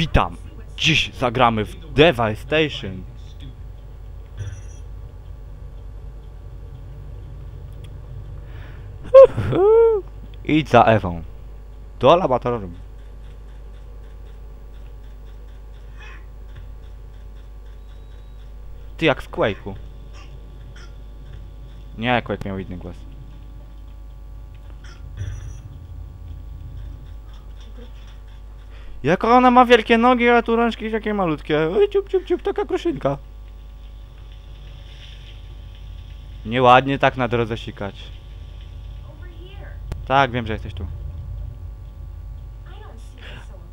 Witam! Dziś zagramy w Devastation. Idź za Ewą. Do laboratorium. Ty jak w Quake'u. Nie, Quake miał inny głos. Jak ona ma wielkie nogi, a tu rączki takie malutkie. Oj, ciup, ciup, ciup, taka kruszynka. Nieładnie tak na drodze sikać. Tak, wiem, że jesteś tu.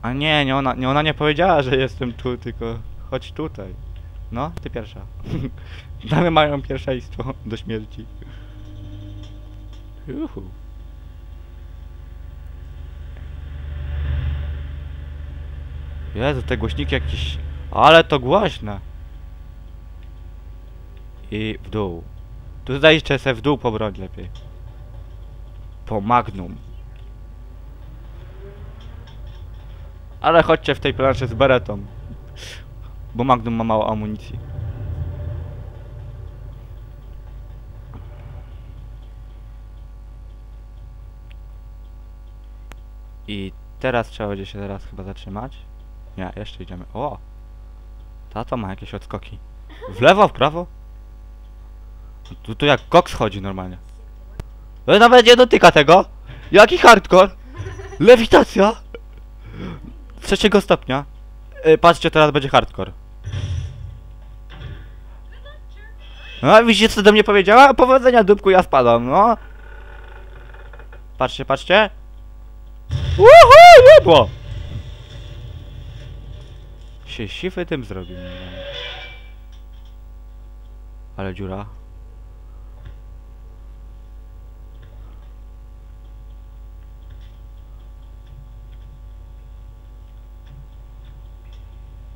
A nie, nie ona, nie ona nie powiedziała, że jestem tu, tylko chodź tutaj. No, ty pierwsza. Damy mają pierwszeństwo do śmierci. Juhu. Jezu, te głośniki jakieś... Ale to głośne. I w dół. Tu zajście se w dół po broń lepiej. Po magnum. Ale chodźcie w tej planszy z beretą. Bo Magnum ma mało amunicji. I teraz trzeba będzie się teraz chyba zatrzymać. Nie, jeszcze idziemy. O! Tato ma jakieś odskoki. W lewo, w prawo? Tu, tu jak koks chodzi normalnie. No nawet nie dotyka tego! Jaki hardcore! Lewitacja! trzeciego stopnia. Y, patrzcie, teraz będzie hardcore. No, widzicie co do mnie powiedziała? Powodzenia dupku, ja spadam, no. Patrzcie, patrzcie. Uhu, jebło! Się sify tym zrobił. Ale dziura.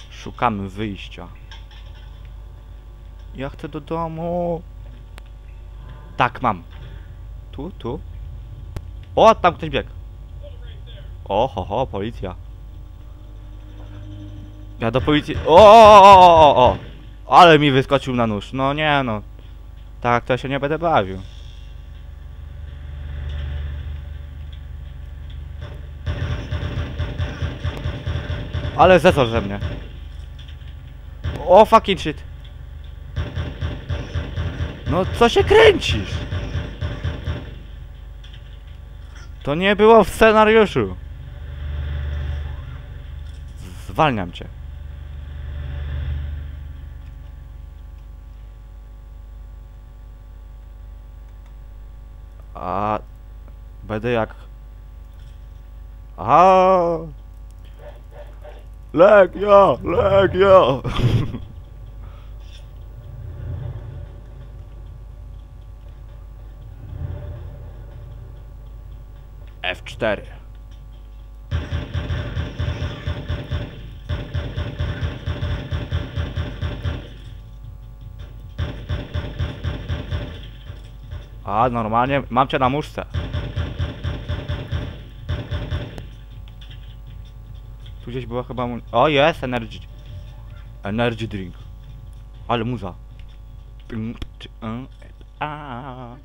Szukamy wyjścia. Ja chcę do domu. Tak, mam. Tu, tu. O, tam ktoś biegł. O, ho, ho, policja. Ja do policji... O, o, o, o, o. Ale mi wyskoczył na nóż. No nie, no. Tak, to się nie będę bawił. Ale zezor ze mnie. O fucking shit. No co się kręcisz? To nie było w scenariuszu. Zwalniam cię. A będę jak A Legia, Legia. F4. A, normalnie mam cię na muszce. Tu gdzieś była chyba. O, jest energy. Energy drink. Ale muza. A.